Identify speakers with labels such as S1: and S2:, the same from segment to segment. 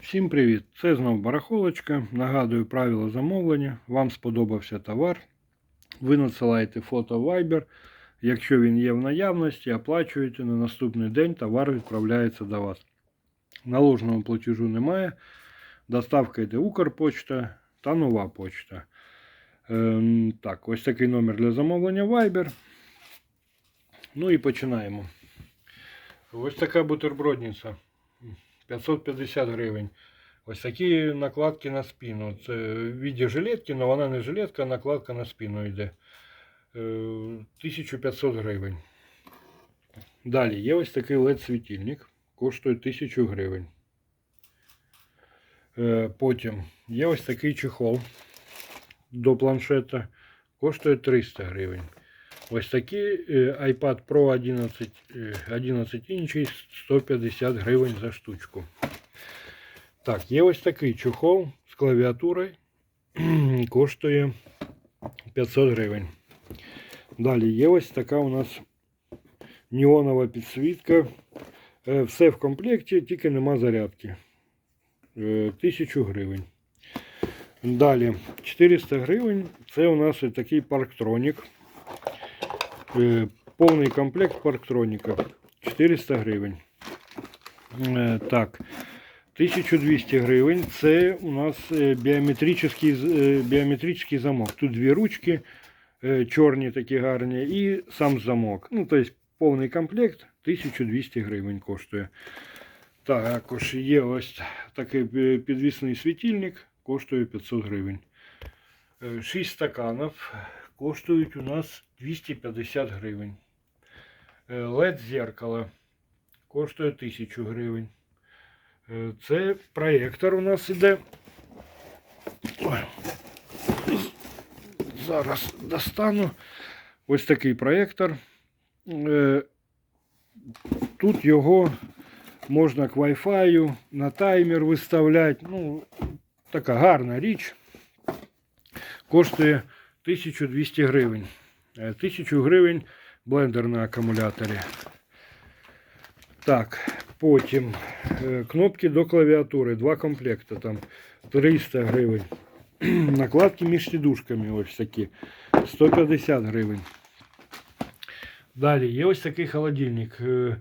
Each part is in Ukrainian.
S1: Всім привіт! Це знов барахолочка. Нагадую правила замовлення. Вам сподобався товар. Ви надсилаєте фото Viber. Якщо він є в наявності, оплачуєте на наступний день товар відправляється до вас. Наложеного платежу немає. Доставка йде Укрпочта та нова почта. Ем, так, ось такий номер для замовлення Viber. Ну і починаємо. Ось така бутербродниця. 550 гривень. Ось такі накладки на спину. Це в віді жилетки, але вона не жилетка, а накладка на спину йде. Е, 1500 гривень. Далі є ось такий LED-світильник. Коштує 1000 гривень. Е, Потім є ось такий чехол до планшета. Коштує 300 гривень. Ось такий е, iPad Pro 11, е, 11 інчий 150 гривень за штучку. Так, є ось такий чохол з клавіатурою. Коштує 500 гривень. Далі є ось така у нас неонова підсвітка. Е, Все в комплекті, тільки нема зарядки. Е, 1000 гривень. Далі 400 гривень. Це у нас такий парктронік. Е, Повний комплект парктроніка 400 гривень. Е, Так, 1200 гривень. Це у нас е, біометричний, біометричний замок. Тут дві ручки, чорні такі гарні, і сам замок. Ну, тобто повний комплект 1200 гривень коштує. Також є ось такий підвісний світильник, коштує 500 гривень. 6 стаканів коштують у нас 250 гривень. LED зеркало коштує 1000 гривень. Е, Це проєктор у нас іде. Зараз достану. Ось такий проєктор. Е, Тут його можна к Wi-Fi, на таймер виставляти. Ну, така гарна річ. Коштує 1200 гривень. Е, 1000 гривень блендер на акумуляторі. Так, потім е, кнопки до клавіатури, два комплекти, там 300 гривень. Накладки між сідушками ось такі 150 гривень. Далі є ось такий холодильник е, е,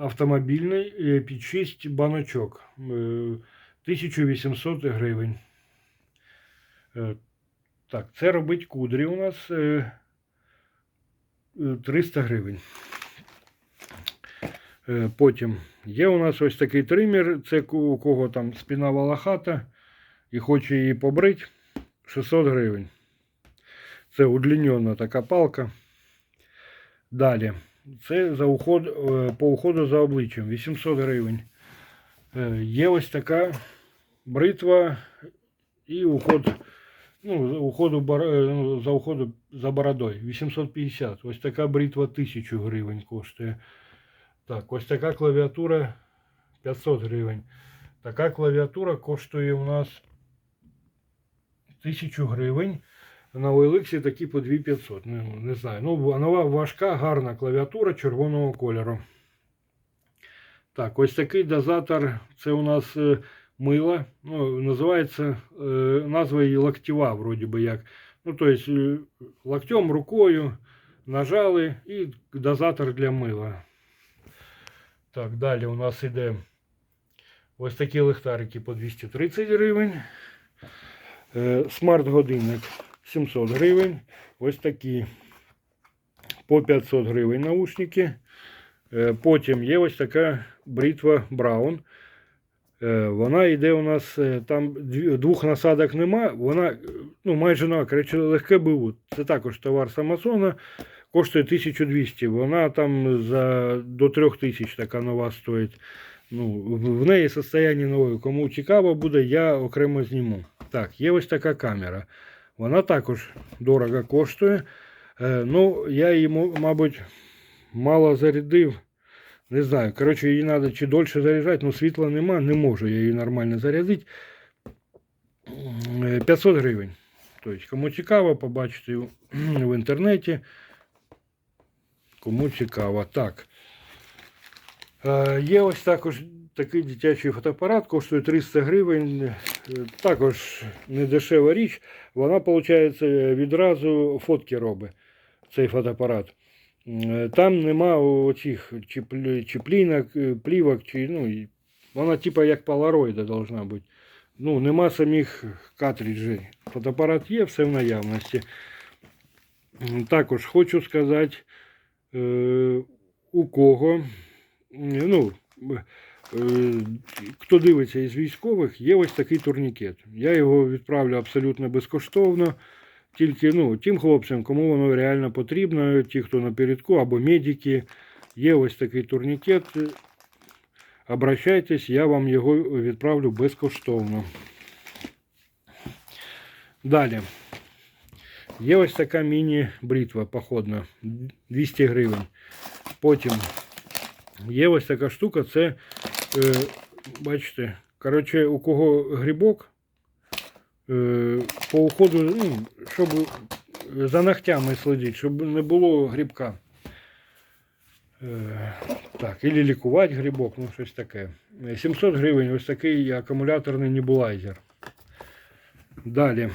S1: автомобільний е, під 6 баночок. е, 1800 гривень. Е, Так, це робить кудрі у нас е, е, 300 гривень. Е, Потім є у нас ось такий тример, це у кого там спина волохата і хоче її побрити 600 гривень. Це удлінена така палка. Далі. Це за уход, е, по уходу за обличчям 800 гривень. Е, Є ось така бритва і уход, ну, за уходу, е, ну, за уходу за бородою 850. Ось така бритва 1000 гривень коштує. Так, ось така клавіатура 500 гривень. Така клавіатура коштує у нас 1000 гривень. На OLX такі по 2500. Не, не знаю. Ну, вона важка, гарна клавіатура червоного кольору. Так, ось такий дозатор. Це у нас мило. Ну, називається е, назва її локтєва, вроді би як. Ну, тобто е, локтем, рукою нажали і дозатор для мила. Так, далі у нас іде ось такі лихтарики по 230 гривень. Е, Смарт-годинник 700 гривень. Ось такі по 500 гривень наушники. Е, Потім є ось така бритва Браун. Е, Вона йде у нас, е, там двох насадок нема, вона е, ну, майже на коротше, легке БУ. Це також товар з Амазона. Коштує 1200. Вона там за до 3000 така нова стоїть. Ну, в неї состояння нове. Кому цікаво буде, я окремо зніму. Так, є ось така камера. Вона також дорого коштує. Ну, я її, мабуть, мало зарядив. Не знаю. Коротше, її треба чи дольше заряджати, але світла нема, не можу я її нормально зарядити. Е, 500 гривень. Тобто, кому цікаво, побачите в- інтернеті. Кому цікаво. Так. Е, Є ось також такий дитячий фотоапарат коштує 300 гривень. Е, Також не дешева річ. Вона, виходить, відразу фотки робить, цей фотоапарат. Е, Там нема оцих чи, плінок, е, плівок, чи, ну, вона типа як полароїда должна бути. Ну, нема самих картриджей. Фотоапарат є, все в наявності. Також хочу сказати, е, у кого, ну, хто дивиться із військових, є ось такий турнікет. Я його відправлю абсолютно безкоштовно. Тільки ну, тим хлопцям, кому воно реально потрібно, ті, хто напередку або медики, є ось такий турнікет. Обращайтесь, я вам його відправлю безкоштовно. Далі. Є ось така міні-бритва походна, 200 гривень. Потім є ось така штука, це, е, бачите, коротше, у кого грибок, по уходу, ну, щоб за ногтями слідити, щоб не було грибка. Е, так, і лікувати грибок, ну щось таке. Е, 700 гривень ось такий акумуляторний небулайзер. Далі.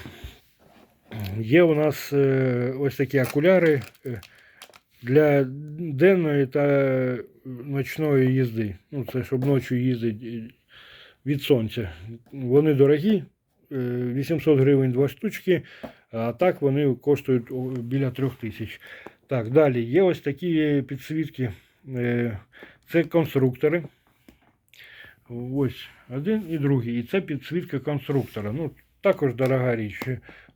S1: Є у нас е, ось такі окуляри е, для денної та ночної їзди. Ну, це щоб ночі їздити від сонця. Вони дорогі, е, 800 гривень два штучки, а так вони коштують біля 3000. Так, далі є ось такі підсвітки. Е, Це конструктори. Ось один і другий. І це підсвітка конструктора. Ну, також дорога річ.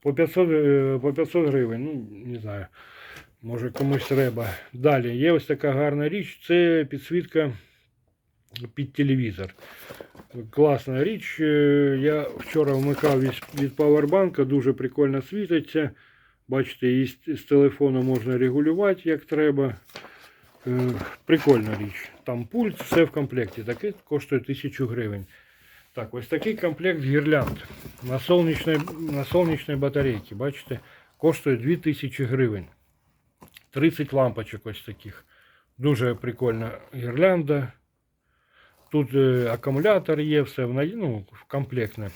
S1: По 500, е, по 500 гривень. Ну, не знаю. Може комусь треба. Далі є ось така гарна річ. Це підсвітка під телевізор. Класна річ. Е, Я вчора вмикав від, павербанка, дуже прикольно світиться. Бачите, і з, з телефону можна регулювати як треба. Е, Прикольна річ. Там пульт, все в комплекті. Таке коштує 1000 гривень. Так, ось такий комплект гірлянд на сонячній, на сонячній батарейці. Бачите, коштує 2000 гривень. 30 лампочок ось таких. Дуже прикольна гірлянда. Тут е, акумулятор є, все в, ну, комплектне.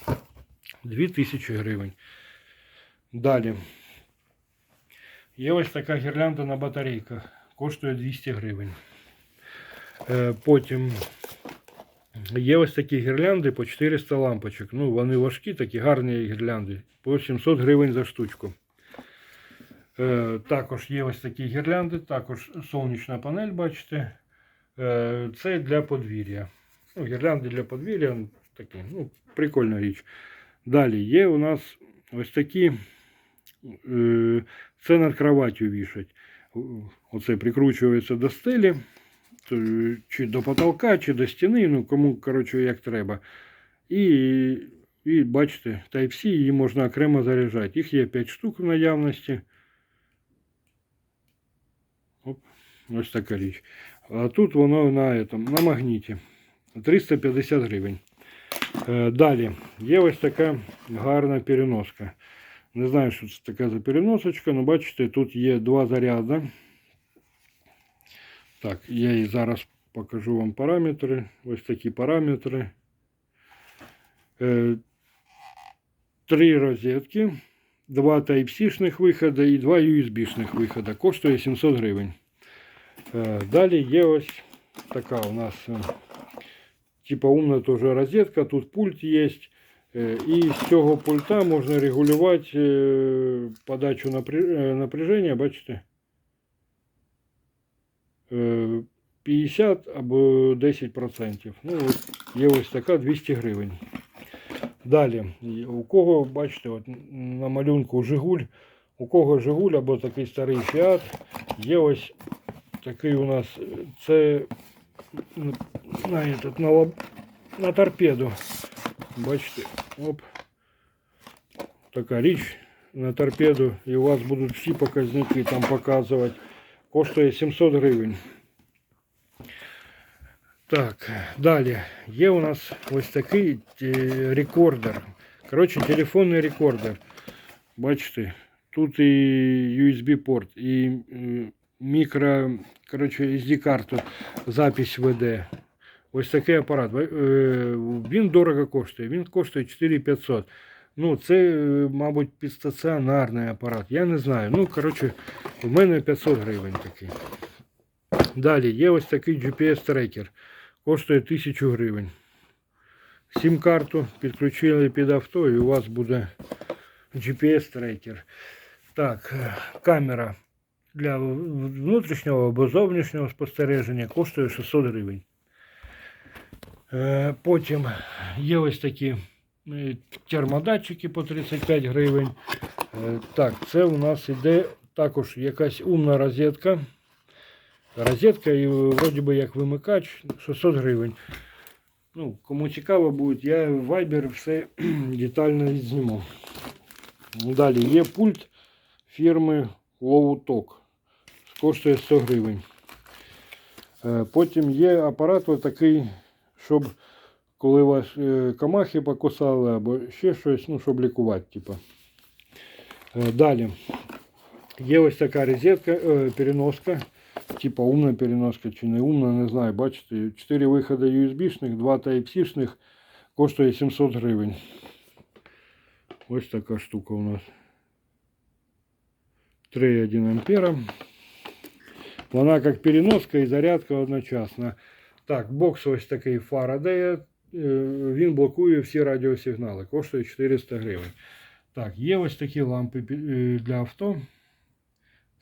S1: 2000 гривень. Далі. Є ось така гірлянда на батарейках. Коштує 200 гривень. Е, Потім є ось такі гірлянди по 400 лампочок. Ну, вони важкі, такі гарні гірлянди. По 700 гривень за штучку. Е, Також є ось такі гірлянди, також сонячна панель, бачите. Це для подвір'я. Ну, гірлянди для подвір'я. Такі, ну, прикольна річ. Далі є у нас ось такі. е, Це над кроваттю вішать. Оце прикручується до стелі, чи до потолка, чи до стіни, ну кому коротше, як треба. І, і бачите, Type-C її можна окремо заряджати. Їх є 5 штук в наявності. Оп, ось така річ. А тут воно на, этом, на магніті. 350 гривень. Е, Далі є ось така гарна переноска. Не знаю, що це така за переносочка, але бачите, тут є два заряди. Так, я і зараз покажу вам параметри. Ось такі параметри. Е, Три розетки, два Type-C-шних виходи і два USB-шних виходи. Коштує 700 гривень. Е, Далі є ось така у нас е, типа умна тоже розетка. Тут пульт є. Е, І з цього пульта можна регулювати е, подачу е, напряження, бачите? Е, 50 або 10%. Ну, от є ось така 200 гривень. Далі, у кого, бачите, от на малюнку Жигуль, у кого Жигуль або такий старий Фіат, є ось такий у нас, е, це на, этот, на, лоб- на торпеду. Бачите, оп. Така річ на торпеду. І у вас будуть всі показники там показувати. Коштує 700 гривень. Так, далі. Є у нас ось такий е, рекордер. Коротше, телефонний рекордер. Бачите, тут і USB порт, і е, мікро, коротше, SD карту запись веде. Ось такий апарат. Е, Він дорого коштує. Він коштує 4500. Ну, це, е, мабуть, підстаціонарний апарат. Я не знаю. Ну, коротше, у мене 500 гривень такий. Далі є ось такий GPS-трекер. Коштує 1000 гривень. Сім-карту підключили під авто і у вас буде GPS-трекер. Так, е, камера для внутрішнього або зовнішнього спостереження коштує 600 гривень. Е, Потім є ось такі е, термодатчики по 35 гривень. Е, Так, це у нас іде також якась умна розетка. Розетка і вроді би як вимикач 600 гривень. Ну, кому цікаво буде, я в Viber все детально зніму. Далі є пульт фірми Lowtalk. Коштує 100 гривень. Е, Потім є апарат отакий, щоб коли вас е, камахи покусали або ще щось, ну, щоб лікувати. Типу. Далі. Є ось така розетка, переноска. Типа умна переноска чи не умна, не знаю. Бачите, 4 виходи USB-шних, 2 Type-C-шних коштує 700 гривень. Ось така штука у нас. 3,1 ампера. Вона як переноска і зарядка одночасно. Так, бокс ось такий Фарадея. Е, Він блокує всі радіосигнали. Коштує 400 гривень. Так, є ось такі лампи пі- е, для авто.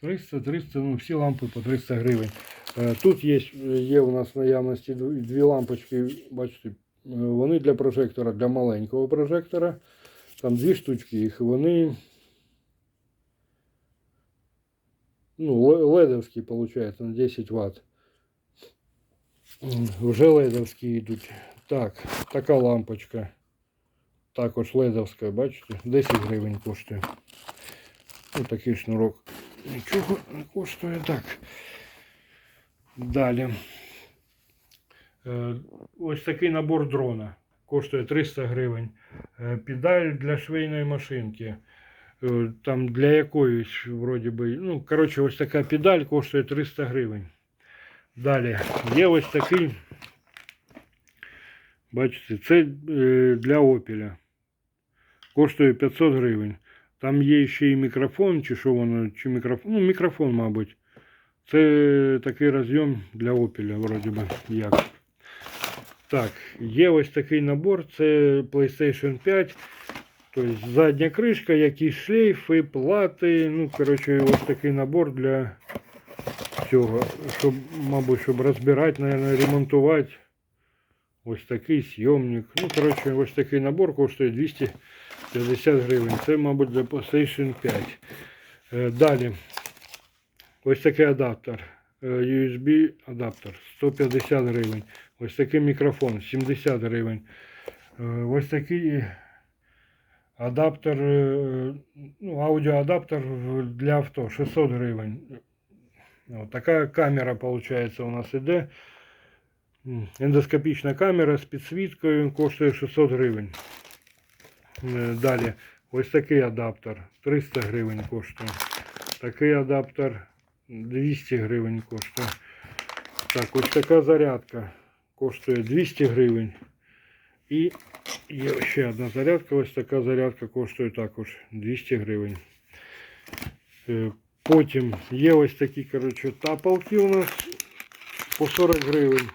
S1: 300, 300, ну всі лампи по 300 гривень. Е, Тут є, є у нас в наявності дв- дві лампочки, бачите, е, вони для прожектора, для маленького прожектора. Там дві штучки їх, вони ну, ле- ледовські, виходить, на 10 Вт. М, Вже ледовські йдуть. Так, така лампочка. Також ледовська, бачите, 10 гривень коштує. Ось такий шнурок. Нічого не коштує так. Далі. Е, Ось такий набор дрона. Коштує 300 гривень. Е, Педаль для швейної машинки. Е, Там для якоїсь, вроді би, ну, коротше, ось така педаль коштує 300 гривень. Далі. Є ось такий. Бачите, це е, для опеля. Коштує 500 гривень. Там є ще і мікрофон, чи що воно, чи мікрофон. Ну, мікрофон, мабуть. Це такий розйом для опеля, вроді би, як. Так, є ось такий набор, це PlayStation 5. Тобто задня кришка, якісь шлейфи, плати. Ну, коротше, ось такий набор для цього. Щоб, мабуть, щоб розбирати, наверное, ремонтувати. Ось такий сйомник. Ну, коротше, ось такий набор коштує 250 гривень. Це, мабуть, для PlayStation 5. Е, Далі. Ось такий адаптер. Е, USB адаптер 150 гривень. Ось такий мікрофон 70 гривень. Е, Ось такий адаптер, е, ну, аудіоадаптер для авто 600 гривень. От така камера, виходить, у нас іде. Ендоскопічна камера з підсвіткою коштує 600 гривень. Е, Далі, ось такий адаптер 300 гривень коштує. Такий адаптер 200 гривень коштує. Так, ось така зарядка коштує 200 гривень. І є ще одна зарядка. Ось така зарядка коштує також 200 гривень. Е, Потім є ось такі коротше, тапалки у нас по 40 гривень.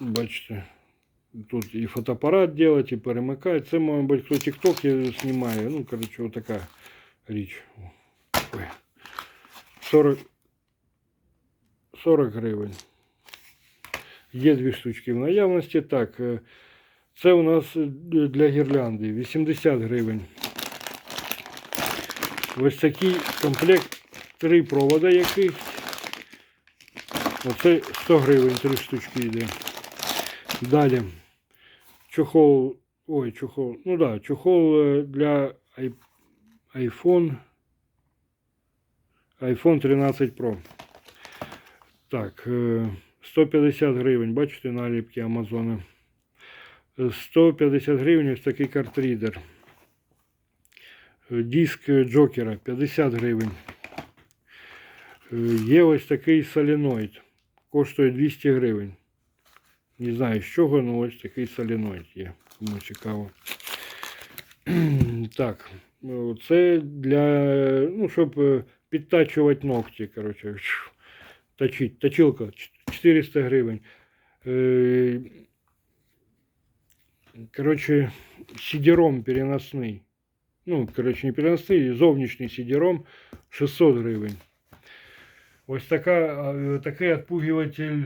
S1: Бачите, тут і фотоапарат делать, і перемикає. Це, мабуть, хто TikTok знімає. Ну, коротше, отака річ. Ой. 40, 40 гривень. Є дві штучки в наявності. Так, е, це у нас е, для гірлянди 80 гривень. Ось такий комплект, три провода яких. Оце 100 гривень, три штучки йде. Далі. Чохол. Ой, чохол. Ну да, чохол е, для iPhone. iPhone 13 Pro. Так, е, 150 гривень. Бачите наліпки Амазона. Е, 150 гривень ось такий картрідер. Е, Диск е, Джокера 50 гривень. Е, Є ось такий соленоїд. Коштує 200 гривень. Не знаю з чого, але ось такий соленоїд є. Кому цікаво. так, це для, ну, щоб е, підтачувати ногті, коротше. Точить. Точилка 400 гривень. Е, Короче, сидером переносний. Ну, короче, не переносний, зовнішній сидером 600 гривень. Ось така, е, такий відпугуватель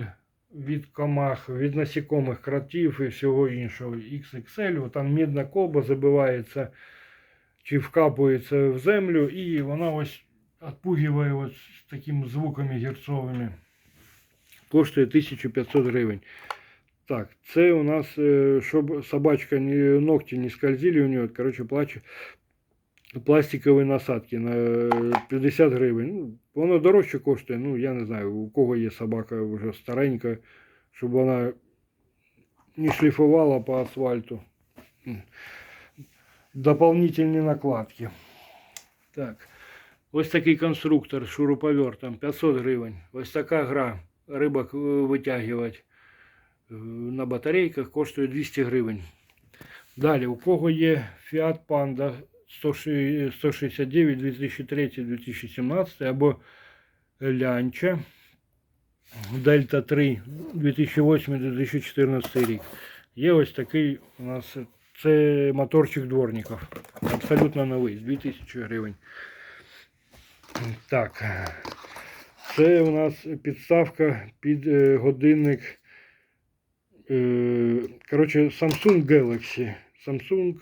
S1: від комах, від насікомих кротів і всього іншого. XXL, там мідна колба забивається чи вкапується в землю, і вона ось відпугує ось з такими звуками герцовими. Коштує 1500 гривень. Так, це у нас, е, щоб собачка не, ногти не скользили у нее, короче, плач, пластикові насадки на е, 50 гривень. Ну, воно дорожче коштує, ну я не знаю, у кого є собака вже старенька, щоб вона не шліфувала по асфальту. М. Дополнительні накладки. Так. Ось такий конструктор, шуруповерт, там 500 гривень. Ось така гра. Рибок е, витягувати е, На батарейках коштує 200 гривень. Далі, у кого є Fiat Panda 169 2003-2017 або Лянча Дельта 3 2008-2014 рік. Є ось такий у нас це моторчик дворників. Абсолютно новий, з 2000 гривень. Так. Це у нас підставка під е, годинник. Е, коротше, Samsung Galaxy. Samsung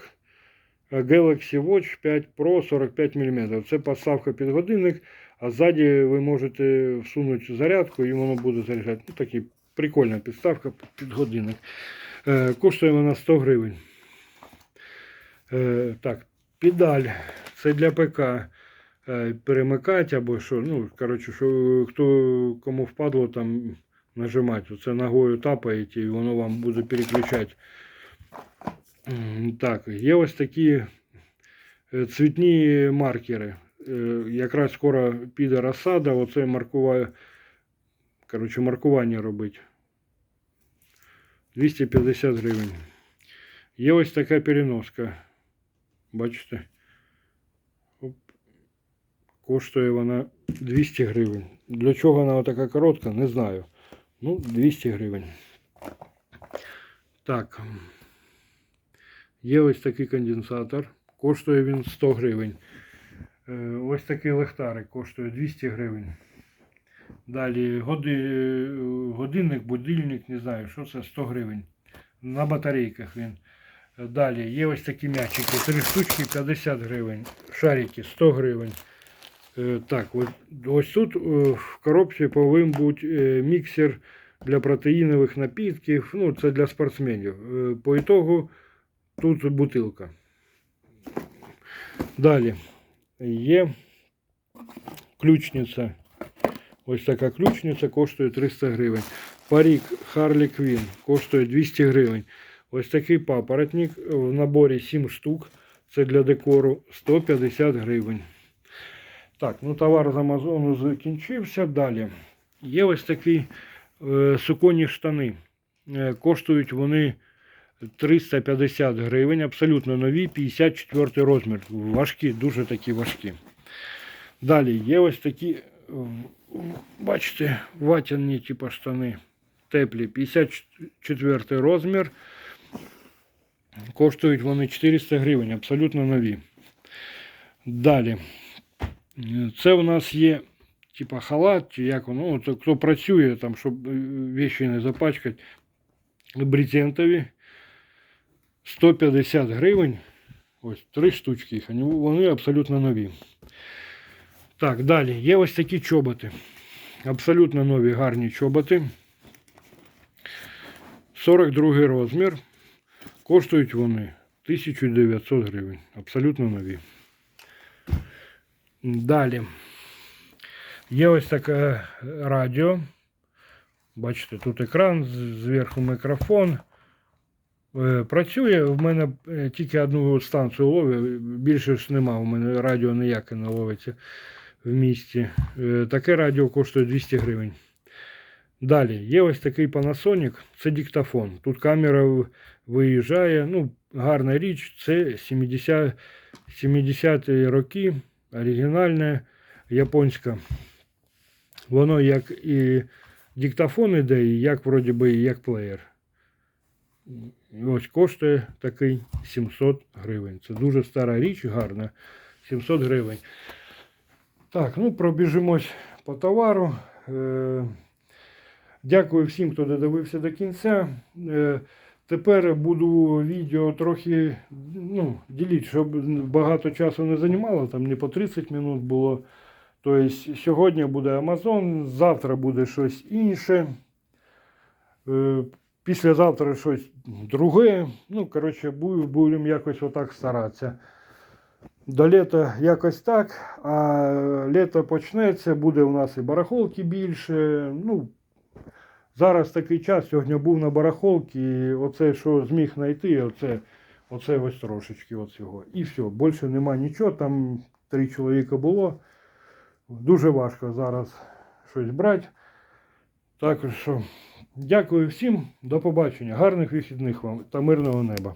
S1: е, Galaxy Watch 5 Pro 45 мм. Це підставка під годинник, а ззаді ви можете всунути зарядку і воно буде заряджати. Ну, такі прикольна підставка під годинник. Е, коштує вона 100 гривень. Е, так, педаль. Це для ПК перемикати або що. Ну, коротше, що хто кому впадло там нажимати. Це ногою тапаєте і воно вам буде переключати. Так, є ось такі е, цвітні маркери. Е, Якраз скоро піде розсада, оце маркування, коротше, маркування робить. 250 гривень. Є ось така переноска. Бачите? Оп. Коштує вона 200 гривень. Для чого вона така коротка, не знаю. Ну, 200 гривень. Так. Є ось такий конденсатор. Коштує він 100 гривень. Е, Ось такий лехтарик коштує 200 гривень. Далі годинник, будильник, не знаю, що це 100 гривень. На батарейках він. Далі є ось такі м'ячики. Три штучки 50 гривень. Шарики 100 гривень. Е, Так, ось тут е, в коробці повинен бути е, міксер для протеїнових напітків. Ну, це для спортсменів. По ітогу тут бутилка. Далі є ключниця. Ось така ключниця коштує 300 гривень. Парік Harley Quinn коштує 200 гривень. Ось такий папоротник в наборі 7 штук. Це для декору 150 гривень. Так, ну товар з Амазону закінчився. Далі. Є ось такі е, суконні штани. Е, коштують вони 350 гривень, абсолютно нові, 54 розмір. Важкі, дуже такі важкі. Далі є ось такі, в- бачите, ватяні типу штани. Теплі, 54 розмір. Коштують вони 400 гривень, абсолютно нові. Далі. Це у нас є типа халат, чи як воно, от, хто працює, там, щоб е, не запачкати. Брезентові. 150 гривень. Ось три штучки їх. Вони абсолютно нові. Так, далі. Є ось такі чоботи. Абсолютно нові гарні чоботи. 42 розмір. Коштують вони 1900 гривень. Абсолютно нові. Далі. Є ось таке радіо. Бачите, тут екран, зверху мікрофон. Е, Працює, в мене е, тільки одну станцію ловить, більше ж нема, у мене радіо ніяке не ловиться в місті. Е, Таке радіо коштує 200 гривень. Далі, є ось такий Panasonic, це диктофон. Тут камера виїжджає. Ну, гарна річ, це 70, 70-ті роки, оригінальне, японська. Воно як і диктофон іде, і як вроді би, і як плеєр. І ось коштує такий 700 гривень. Це дуже стара річ, гарна. 700 гривень. Так, ну пробіжимось по товару. Е, Дякую всім, хто додивився до кінця. Тепер буду відео трохи ну, ділити, щоб багато часу не займало, там не по 30 минут було. Тобто сьогодні буде Amazon, завтра буде щось інше. Е, Післязавтра щось друге. Ну, коротше, будемо якось отак старатися. До літа якось так, а літо почнеться, буде у нас і барахолки більше. Ну, зараз такий час, сьогодні був на барахолці, і оце, що зміг знайти, оце, оце ось трошечки оцього. І все, більше нема нічого, там три чоловіка було. Дуже важко зараз щось брати. Так що, дякую всім, до побачення, гарних вихідних вам та мирного неба.